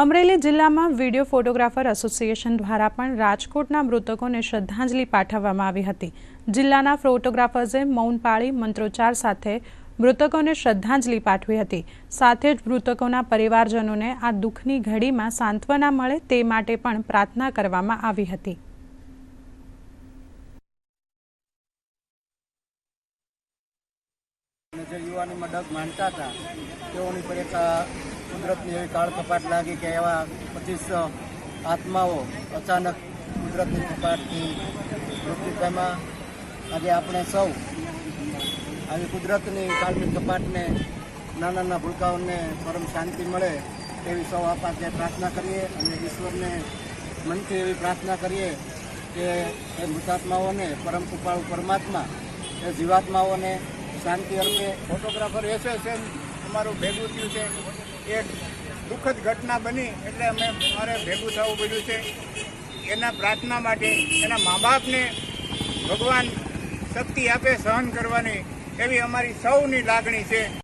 અમરેલી જિલ્લામાં video photographer association દ્વારા પણ રાજકોટના મૃતકોને શ્રદ્ધાંજલિ પાઠવવામાં આવી હતી. જિલ્લાના ફોટોગ્રાફર્સે મૌન પાળી મંત્રોચ્ચાર સાથે મૃતકોને શ્રદ્ધાંજલિ પાઠવી હતી. સાથે જ મૃતકોના પરિવારજનોને આ દુઃખની ઘડીમાં સાંત્વના મળે તે માટે પણ પ્રાર્થના કરવામાં આવી હતી. જે યુવાનીમાં ડગ માનતા હતા, તેઓની પર એક કુદરતની એવી કાળ કપાટ લાગી કે એવા પચીસ આત્માઓ અચાનક કુદરતની કપાટથી મૃત્યુ પામ્યા. આજે આપણે સૌ આવી કુદરતની કાળની કપાટને નાના નાના ભૂલકાઓને પરમ શાંતિ મળે એવી સૌ આપણે પ્રાર્થના કરીએ અને ઈશ્વરને મનથી એવી પ્રાર્થના કરીએ કે એ મૃતાત્માઓને પરમ કૃપાળુ પરમાત્મા, એ જીવાત્માઓને શાંતિ અર્પે. ફોટોગ્રાફર એસોસિએશન અમારું ભેગું થયું છે. એક દુઃખદ ઘટના બની એટલે અમે મારે ભેગું થવું પડ્યું છે. એના પ્રાર્થના માટે એના મા બાપને ભગવાન શક્તિ આપે સહન કરવાની એવી અમારી સૌની લાગણી છે.